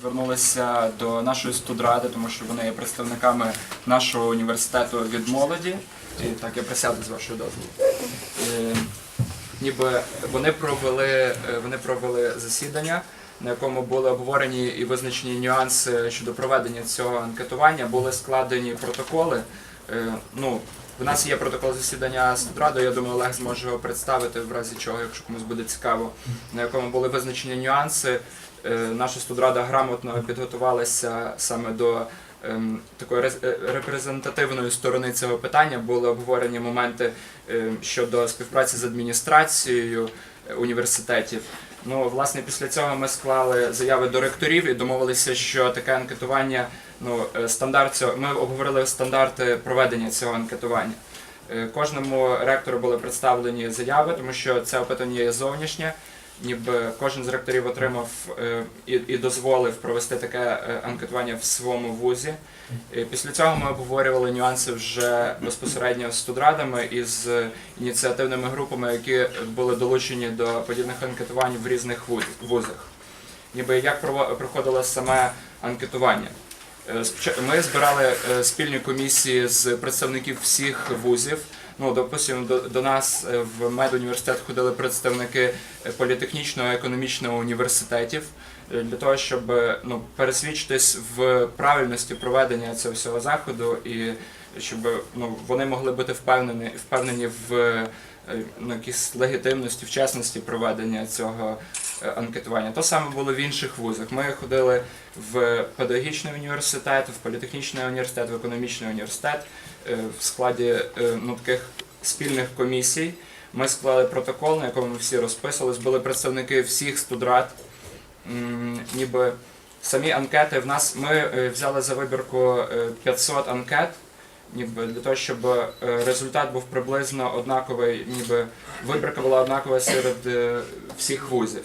Звернулися до нашої студради, тому що вони є представниками нашого університету від молоді. І так я присяду з вашого дозволу. Е, Ніби вони провели, е, вони провели засідання, на якому були обговорені і визначені нюанси щодо проведення цього анкетування. Були складені протоколи. Е, Ну, в нас є протокол засідання студради, я думаю, Олег зможе його представити в разі чого, якщо комусь буде цікаво, на якому були визначені нюанси. Е, Наша студрада грамотно підготувалася саме до ем, такої е, репрезентативної сторони цього питання. Були обговорені моменти е, щодо співпраці з адміністрацією е, університетів. Ну, власне, після цього ми склали заяви до ректорів і домовилися, що таке анкетування, ну, стандарт цього, ми обговорили стандарти проведення цього анкетування. Кожному ректору були представлені заяви, тому що це опитання є зовнішнє. Ніби кожен з ректорів отримав е, і, і дозволив провести таке е, анкетування в своєму вузі. Е, Після цього ми обговорювали нюанси вже безпосередньо з студрадами і з ініціативними групами, які були долучені до подібних анкетувань в різних вузах. Ніби як проходило саме анкетування. Е, Ми збирали спільні комісії з представників всіх вузів. Ну, допустимо, до, до нас е, в медуніверситет ходили представники е, політехнічного і економічного університетів е, для того, щоб ну, пересвідчитись в правильності проведення цього всього заходу і щоб ну, вони могли бути впевнені, впевнені в ну, якійсь легітимності, в чесності проведення цього анкетування. То саме було в інших вузах. Ми ходили в педагогічний університет, в політехнічний університет, в економічний університет е, в складі е, ну, таких спільних комісій. Ми склали протокол, на якому ми всі розписувались. Були представники всіх студрат. Ніби самі анкети в нас ми е, взяли за вибірку е, 500 анкет. Ніби для того, щоб е, результат був приблизно однаковий, ніби вибірка була однакова серед е, всіх вузів.